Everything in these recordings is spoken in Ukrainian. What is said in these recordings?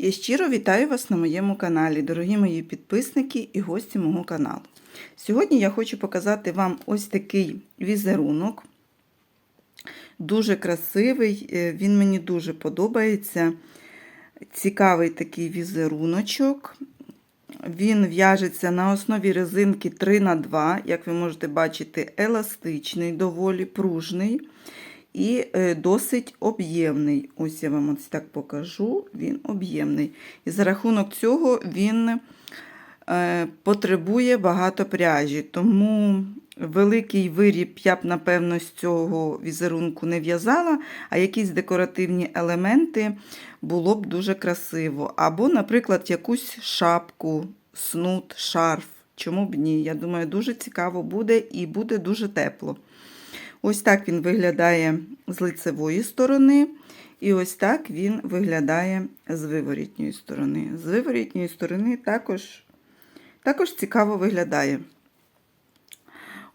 Я щиро вітаю вас на моєму каналі, дорогі мої підписники і гості мого каналу. Сьогодні я хочу показати вам ось такий візерунок. Дуже красивий, е, він мені дуже подобається. Цікавий такий візеруночок. Він в'яжеться на основі резинки 3х2, як ви можете бачити, еластичний, доволі пружний і е, досить об'ємний. Ось я вам ось так покажу, він об'ємний. І за рахунок цього він е, потребує багато пряжі, тому великий виріб я б, напевно, з цього візерунку не в'язала, а якісь декоративні елементи було б дуже красиво. Або, наприклад, якусь шапку, снуд, шарф. Чому б ні? Я думаю, дуже цікаво буде і буде дуже тепло. Ось так він виглядає з лицевої сторони, і ось так він виглядає з виворітньої сторони. З виворітньої сторони також, також цікаво виглядає.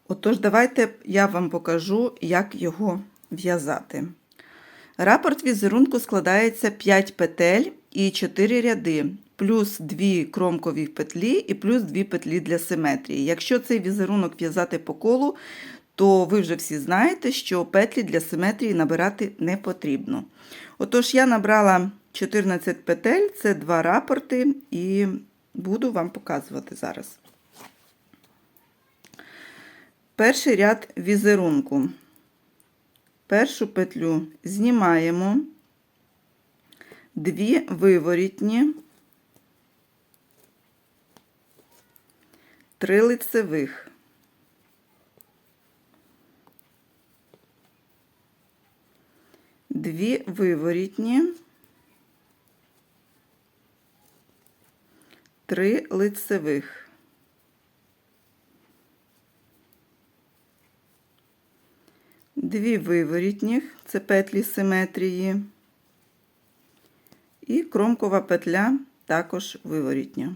Отож, давайте я вам покажу, як його в'язати. Рапорт візерунку складається 5 петель і 4 ряди, плюс 2 кромкові петлі і плюс 2 петлі для симетрії. Якщо цей візерунок в'язати по колу, то ви вже всі знаєте, що петлі для симетрії набирати не потрібно. Отож, я набрала 14 петель, це два рапорти, і буду вам показувати зараз. Перший ряд візерунку. Першу петлю знімаємо, дві виворітні, три лицевих. Дві виворітні, три лицевих. Дві виворітніх, це петлі симетрії, і кромкова петля також виворітня.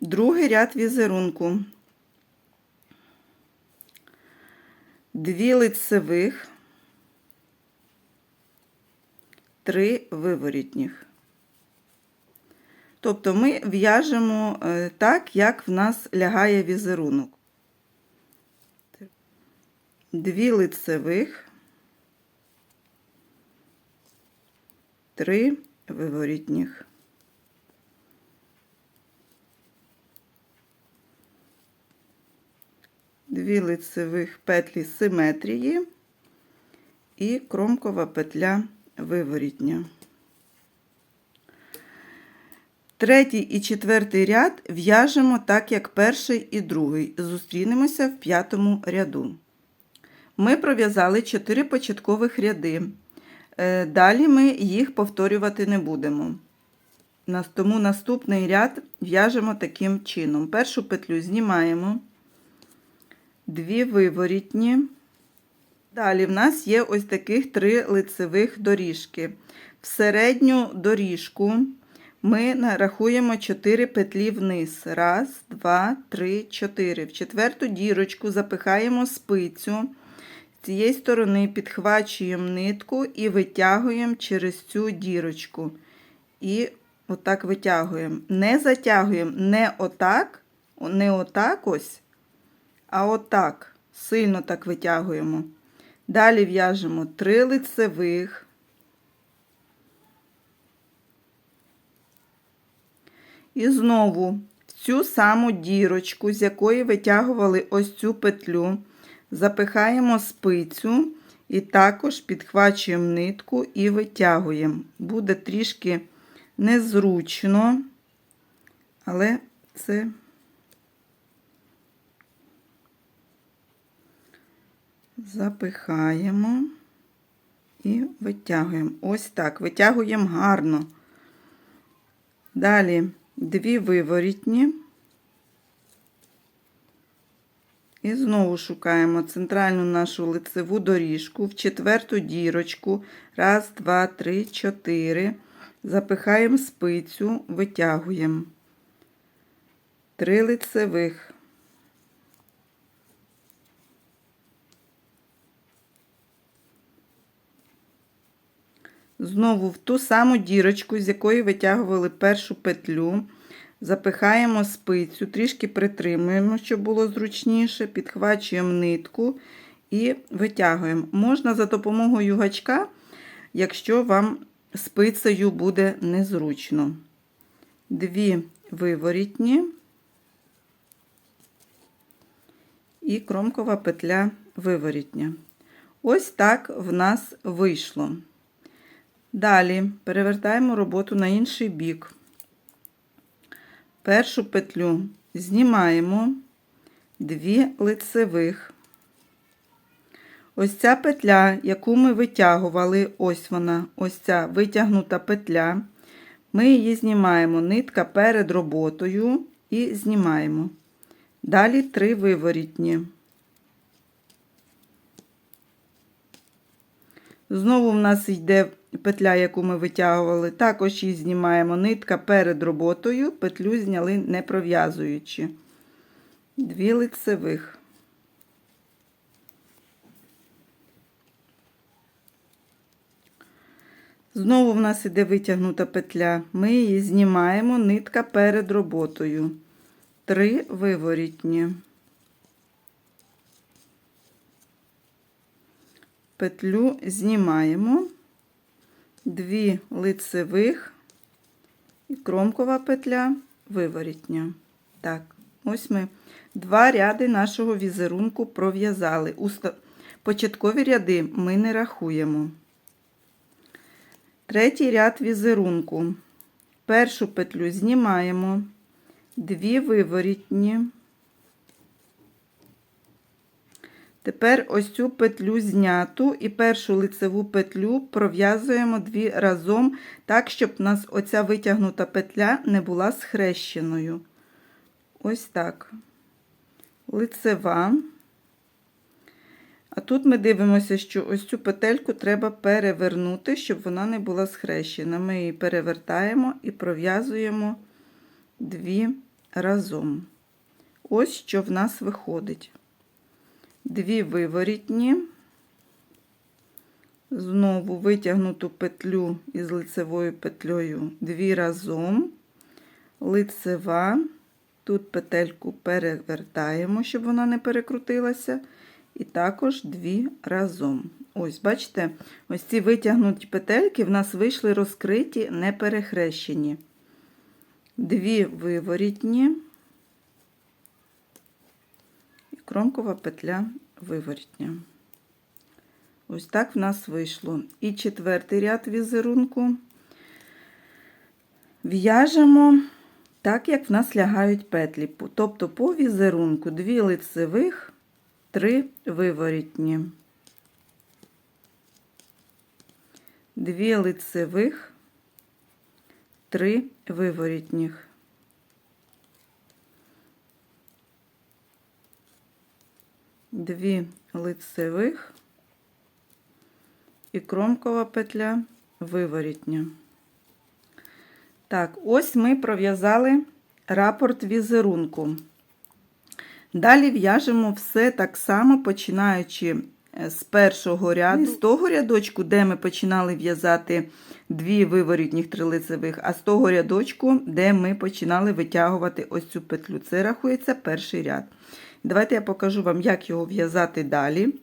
Другий ряд візерунку. Дві лицевих, три виворітніх. Тобто ми в'яжемо так, як в нас лягає візерунок. Дві лицевих, три виворітніх. Дві лицевих петлі симетрії і кромкова петля виворітня. Третій і четвертий ряд в'яжемо так, як перший і другий. Зустрінемося в п'ятому ряду. Ми пров'язали 4 початкових ряди. Далі ми їх повторювати не будемо. Тому наступний ряд в'яжемо таким чином. Першу петлю знімаємо, дві виворітні. Далі в нас є ось таких три лицевих доріжки. В середню доріжку ми нарахуємо 4 петлі вниз. Раз, два, три, чотири. В четверту дірочку запихаємо спицю. З цієї сторони підхвачуємо нитку і витягуємо через цю дірочку. І отак витягуємо. Не затягуємо не отак, не отак ось, а отак. Сильно так витягуємо. Далі в'яжемо 3 лицевих. І знову в цю саму дірочку, з якої витягували ось цю петлю. Запихаємо спицю і також підхвачуємо нитку і витягуємо. Буде трішки незручно, але це запихаємо і витягуємо. Ось так, витягуємо гарно. Далі дві виворітні. І знову шукаємо центральну нашу лицеву доріжку в четверту дірочку. Раз, два, три, чотири. Запихаємо спицю, витягуємо. Три лицевих. Знову в ту саму дірочку, з якої витягували першу петлю, запихаємо спицю, трішки притримуємо, щоб було зручніше, підхвачуємо нитку і витягуємо. Можна за допомогою гачка, якщо вам спицею буде незручно. Дві виворітні і кромкова петля виворітня. Ось так в нас вийшло. Далі перевертаємо роботу на інший бік. Першу петлю знімаємо дві лицевих. Ось ця петля, яку ми витягували, ось вона, ось ця витягнута петля. Ми її знімаємо нитка перед роботою і знімаємо. Далі три виворітні. Знову в нас йде петля, яку ми витягували, також її знімаємо нитка перед роботою, петлю зняли не пров'язуючи. Дві лицевих. Знову в нас іде витягнута петля. Ми її знімаємо нитка перед роботою. Три виворітні. Петлю знімаємо, дві лицевих і кромкова петля виворітня. Так, ось ми два ряди нашого візерунку пров'язали. Початкові ряди ми не рахуємо. Третій ряд візерунку. Першу петлю знімаємо, дві виворітні. Тепер ось цю петлю зняту і першу лицеву петлю пров'язуємо дві разом, так, щоб у нас оця витягнута петля не була схрещеною. Ось так. Лицева. А тут ми дивимося, що ось цю петельку треба перевернути, щоб вона не була схрещена. Ми її перевертаємо і пров'язуємо дві разом. Ось що в нас виходить. Дві виворітні, знову витягнуту петлю із лицевою петлею дві разом, лицева, тут петельку перевертаємо, щоб вона не перекрутилася. І також дві разом. Ось, бачите, ось ці витягнуті петельки в нас вийшли розкриті, не перехрещені. Дві виворітні і кромкова петля виворітня. Ось так в нас вийшло. І четвертий ряд візерунку в'яжемо так, як в нас лягають петлі. Тобто по візерунку дві лицевих три виворітні, дві лицевих, три виворітніх. Дві лицевих і кромкова петля виворітня. Так, ось ми пров'язали рапорт візерунку. Далі в'яжемо все так само, починаючи е, з першого ряду, з того рядочку, де ми починали в'язати дві виворітніх трилицевих, а з того рядочку, де ми починали витягувати ось цю петлю. Це рахується перший ряд. Давайте я покажу вам, як його в'язати далі.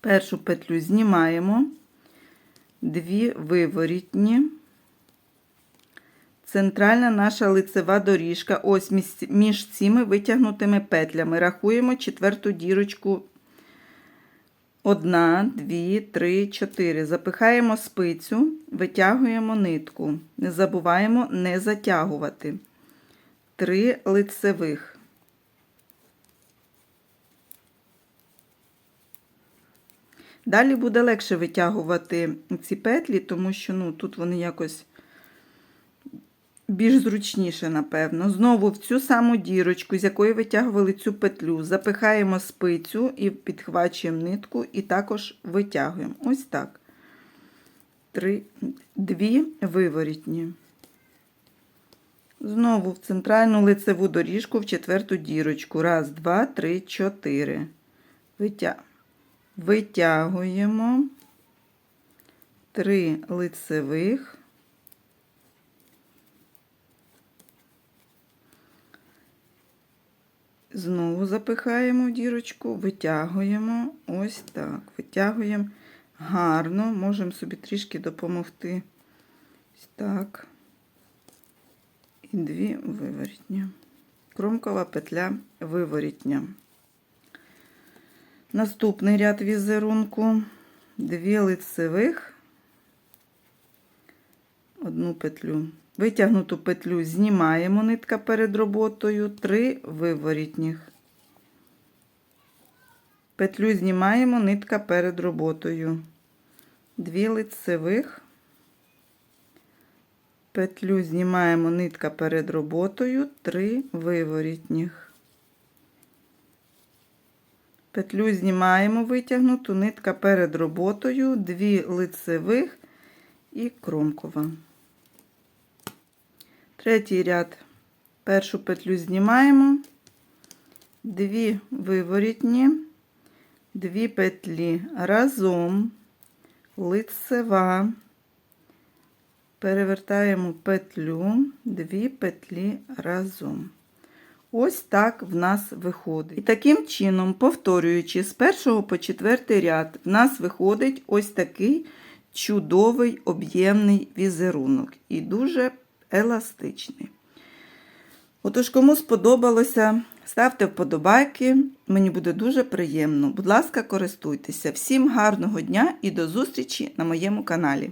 Першу петлю знімаємо, дві виворітні центральна наша лицева доріжка, ось між цими витягнутими петлями. Рахуємо четверту дірочку. Одна, дві, три, чотири. Запихаємо спицю, витягуємо нитку. Не забуваємо не затягувати. Три лицевих. Далі буде легше витягувати ці петлі, тому що ну, тут вони якось більш зручніше, напевно. Знову в цю саму дірочку, з якої витягували цю петлю, запихаємо спицю і підхвачуємо нитку, і також витягуємо. Ось так. Три, Дві виворітні. Знову в центральну лицеву доріжку в четверту дірочку. Раз, два, три, чотири. Витягуємо, 3 лицевих, знову запихаємо в дірочку, витягуємо ось так. Витягуємо гарно, можемо собі трішки допомогти. Ось так. І дві виворітні. Кромкова петля виворітня. Наступний ряд візерунку. Дві лицевих, одну петлю. Витягнуту петлю знімаємо нитка перед роботою, три виворітніх. Петлю знімаємо нитка перед роботою. Дві лицевих. Петлю знімаємо нитка перед роботою, три виворітніх. Петлю знімаємо витягнуту, нитка перед роботою, дві лицевих і кромкова. Третій ряд. Першу петлю знімаємо, дві виворітні, дві петлі разом, лицева, перевертаємо петлю, дві петлі разом. Ось так в нас виходить. І таким чином, повторюючи з першого по четвертий ряд, в нас виходить ось такий чудовий об'ємний візерунок і дуже еластичний. Отож, кому сподобалося, ставте вподобайки, мені буде дуже приємно. Будь ласка, користуйтеся. Всім гарного дня і до зустрічі на моєму каналі.